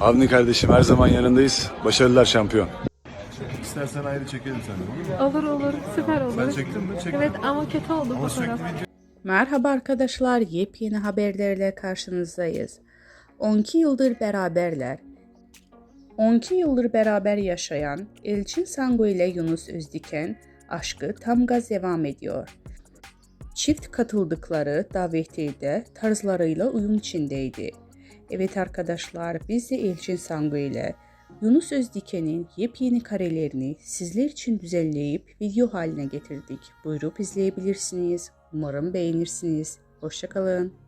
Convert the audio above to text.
Avni kardeşim her zaman yanındayız. Başarılar şampiyon. İstersen ayrı çekelim seni. Olur olur süper olur. Sen çektin mi? Çektim. Evet ama kötü oldu Ama fotoğraf. Merhaba arkadaşlar, yepyeni haberlerle karşınızdayız. 12 yıldır beraberler. 12 yıldır beraber yaşayan Elçin Sango ile Yunus Özdiken aşkı tam gaz devam ediyor. Çift katıldıkları davetiyede tarzlarıyla uyum içindeydi. Evet arkadaşlar biz de Elçin Sango ile Yunus Özdiken'in yepyeni karelerini sizler için düzenleyip video haline getirdik. Buyurup izleyebilirsiniz. Umarım beğenirsiniz. Hoşçakalın.